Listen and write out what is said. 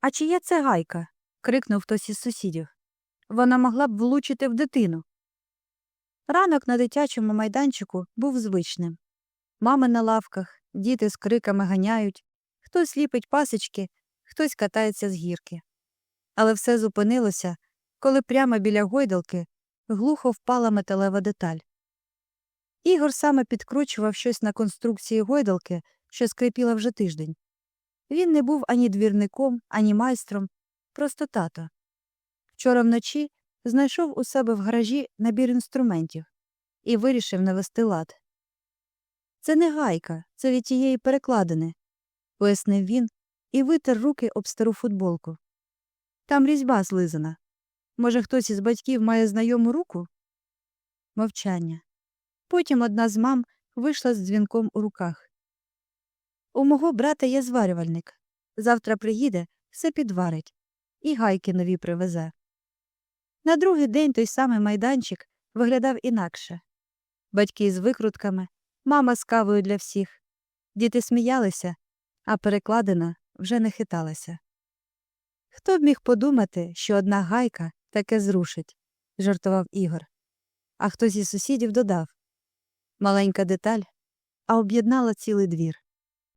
А чия це гайка? крикнув хтось із сусідів. Вона могла б влучити в дитину. Ранок на дитячому майданчику був звичним. Мами на лавках, діти з криками ганяють, хтось ліпить пасочки, хтось катається з гірки. Але все зупинилося, коли прямо біля гойдалки глухо впала металева деталь. Ігор саме підкручував щось на конструкції гойдалки, що скрипіла вже тиждень. Він не був ані двірником, ані майстром, просто тато. Вчора вночі знайшов у себе в гаражі набір інструментів і вирішив навести лад. Це не гайка, це від тієї перекладини, пояснив він і витер руки об стару футболку. Там різьба злизана. Може, хтось із батьків має знайому руку? Мовчання. Потім одна з мам вийшла з дзвінком у руках. У мого брата є зварювальник. Завтра приїде, все підварить, і гайки нові привезе. На другий день той самий майданчик виглядав інакше. Батьки з викрутками, мама з кавою для всіх. Діти сміялися, а перекладина вже не хиталася. Хто б міг подумати, що одна гайка таке зрушить, жартував Ігор. А хтось із сусідів додав маленька деталь, а об'єднала цілий двір.